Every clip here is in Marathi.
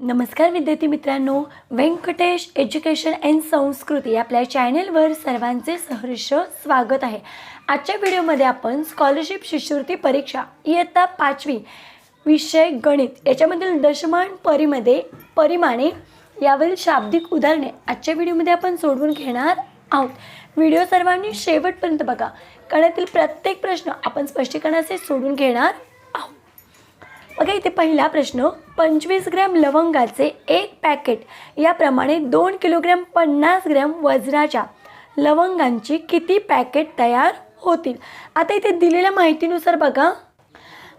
नमस्कार विद्यार्थी मित्रांनो. व्यंकटेश एज्युकेशन अँड संस्कृती आपल्या चॅनेलवर सर्वांचे सहर्ष स्वागत आहे. आजच्या व्हिडिओमध्ये आपण स्कॉलरशिप शिष्यवृत्ती परीक्षा इयत्ता पाचवी विषय गणित याच्यामधील दशमान परीमध्ये परिमाणे यावरील शाब्दिक उदाहरणे आजच्या व्हिडिओमध्ये आपण सोडवून घेणार आहोत. व्हिडिओ सर्वांनी शेवटपर्यंत बघा. कारण प्रत्येक प्रश्न आपण स्पष्टीकरणाचे सोडून घेणार बघा इथे पहिला प्रश्न पंचवीस ग्रॅम लवंगाचे एक पॅकेट याप्रमाणे दोन किलोग्रॅम पन्नास ग्रॅम वजनाच्या लवंगांची किती पॅकेट तयार होतील? आता इथे दिलेल्या माहितीनुसार बघा.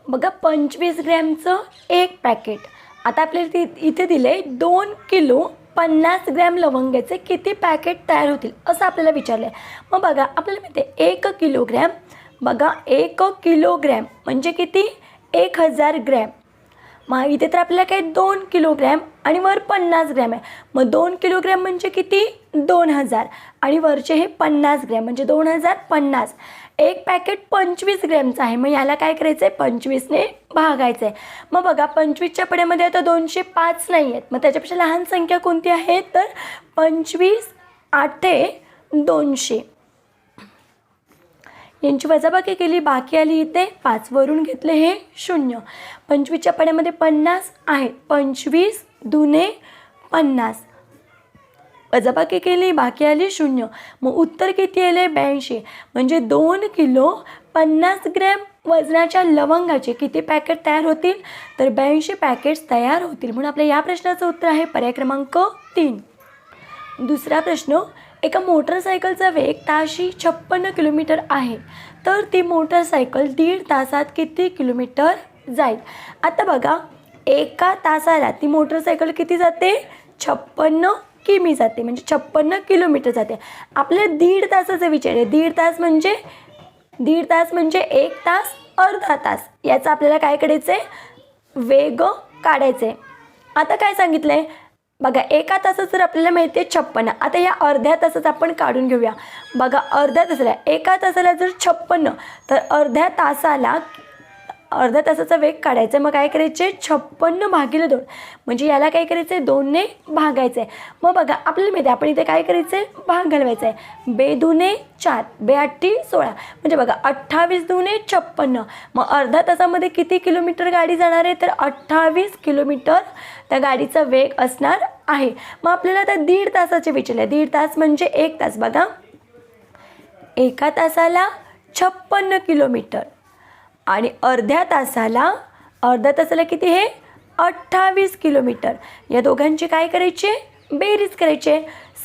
बघा पंचवीस ग्रॅमचं एक पॅकेट. आता आपल्याला इथे इथे दिले दोन किलो पन्नास ग्रॅम लवंगाचे किती पॅकेट तयार होतील असं आपल्याला विचारलं आहे मग बघा आपल्याला माहिती आहे एक किलोग्रॅम बघा एक किलोग्रॅम म्हणजे किती? एक हजार ग्रॅम. मग इथे तर आपल्याला काय दोन किलोग्रॅम आणि वर पन्नास ग्रॅम आहे. मग दोन किलोग्रॅम म्हणजे किती? दोन हजार. आणि वरचे हे पन्नास ग्रॅम म्हणजे दोन हजार पन्नास. एक पॅकेट पंचवीस ग्रॅमचं आहे. मग याला काय करायचं आहे पंचवीसने भागायचं आहे मग बघा पंचवीसच्या पड्यामध्ये आता दोनशे पाच नाही आहेत मग त्याच्यापेक्षा लहान संख्या कोणती आहे? तर पंचवीस आठे दोनशे. यांची वजाबाकी केली बाकी आली इथे. पाच वरून घेतले हे शून्य. पंचवीसच्या पाण्यामध्ये पन्नास आहे. पंचवीस दुने पन्नास. वजाबाकी केली बाकी आली शून्य. मग उत्तर किती आले? ब्याऐंशी. म्हणजे दोन किलो पन्नास ग्रॅम वजनाच्या लवंगाचे किती पॅकेट तयार होतील? तर ब्याऐंशी पॅकेट्स तयार होतील. म्हणून आपल्या या प्रश्नाचं उत्तर आहे पर्याय क्रमांक तीन. दुसरा प्रश्न एका मोटरसायकलचा वेग ताशी छप्पन्न किलोमीटर आहे. तर ती मोटरसायकल दीड तासात किती किलोमीटर जाईल? आता बघा एका तासाला ती मोटरसायकल किती जाते? छप्पन्न किमी जाते म्हणजे छप्पन्न किलोमीटर जाते. आपल्याला दीड तासाचा विचार आहे. दीड तास म्हणजे दीड तास म्हणजे एक तास अर्धा तास. याचं आपल्याला काय करायचं आहे वेग काढायचं आहे आता काय सांगितलं आहे बघा एका तासात जर आपल्याला माहिती आहे छप्पन्न आता या अर्ध्या तासात आपण काढून घेऊया. बघा अर्ध्या तासाला एका तासाला जर छप्पन्न तर अर्ध्या तासाला अर्धा तासाचा वेग काढायचा मग काय करायचे छप्पन्न भागिले दोन. म्हणजे याला काय करायचं आहे दोनने भागायचं आहे मग बघा आपल्याला माहिती आहे आपण इथे काय करायचं आहे भाग घालवायचा आहे बे दुने चार बे अठ्ठी सोळा. म्हणजे बघा अठ्ठावीस दुने छप्पन्न. मग अर्धा तासामध्ये किती किलोमीटर गाडी जाणार आहे? तर अठ्ठावीस किलोमीटर त्या गाडीचा वेग असणार आहे. मग आपल्याला आता दीड तासाचे विचारले दीड तास म्हणजे एक तास. बघा. एका तासाला छप्पन्न किलोमीटर. आणि अर्ध्या तासाला अर्ध्या तासाला किती हे? अठ्ठावीस किलोमीटर. या दोघांची काय करायची? बेरीज करायची.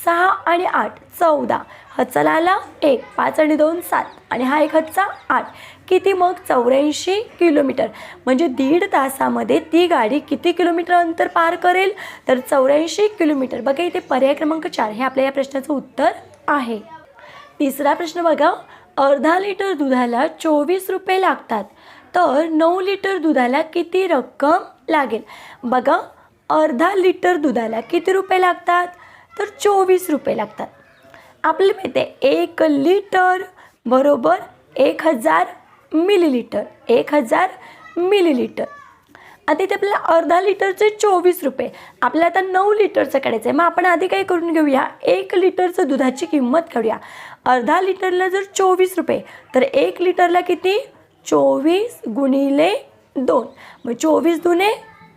सहा आणि आठ चौदा. हचाला आला एक पाच आणि दोन सात. आणि हा एक हच्चा आठ. किती मग? चौऱ्याऐंशी किलोमीटर. म्हणजे दीड तासामध्ये ती गाडी किती किलोमीटर अंतर पार करेल? तर चौऱ्याऐंशी किलोमीटर. बघा इथे पर्याय क्रमांक चार. हे आपल्या या प्रश्नाचं उत्तर आहे. तिसरा प्रश्न बघा. अर्धा लिटर दुधाला चोवीस रुपये लागतात. तर नऊ लिटर दुधाला किती रक्कम लागेल? बघा अर्धा लिटर दुधाला किती रुपये लागतात? तर चोवीस रुपये लागतात. आपल्याला माहिती आहे एक लिटर बरोबर एक हजार मिलीलिटर. एक हजार मिलीलिटर. आता इथे आपल्याला अर्धा लिटरचे चोवीस रुपये. आपल्याला आता नऊ लिटरचं काढायचं आहे मग आपण आधी काय करून घेऊया? एक लिटरचं दुधाची किंमत काढूया. अर्धा लिटरला जर चोवीस रुपये तर एक लिटरला किती? चोवीस गुणिले दोन. मग चोवीस दुने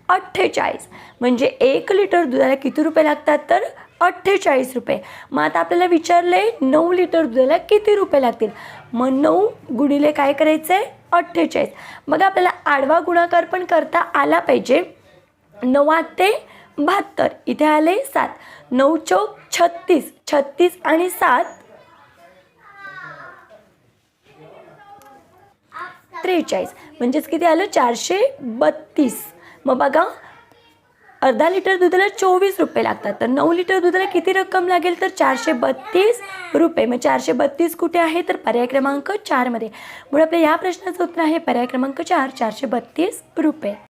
अठ्ठेचाळीस. म्हणजे एक लिटर दुधाला किती रुपये लागतात? तर अठ्ठेचाळीस रुपये. मग आता आपल्याला विचारलं आहे नऊ लिटर दुधाला किती रुपये लागतील? मग नऊ गुणिले काय करायचं आहे अठ्ठेचाळीस. मग आपल्याला आडवा गुणाकार पण करता आला पाहिजे. नऊ ते बहात्तर. इथे आले सात. नऊ चौक छत्तीस. छत्तीस आणि सात. त्रेचाळीस. म्हणजेच किती आलं? चारशे बत्तीस. मग बघा अर्धा लिटर दुधाला चोवीस रुपये लागतात. तर नऊ लिटर दुधाला किती रक्कम लागेल? तर चारशे बत्तीस रुपये. मग चारशे बत्तीस कुठे आहे? तर पर्याय क्रमांक चारमध्ये. म्हणून आपल्या या प्रश्नाचं उत्तर आहे पर्याय क्रमांक चार चारशे बत्तीस रुपये.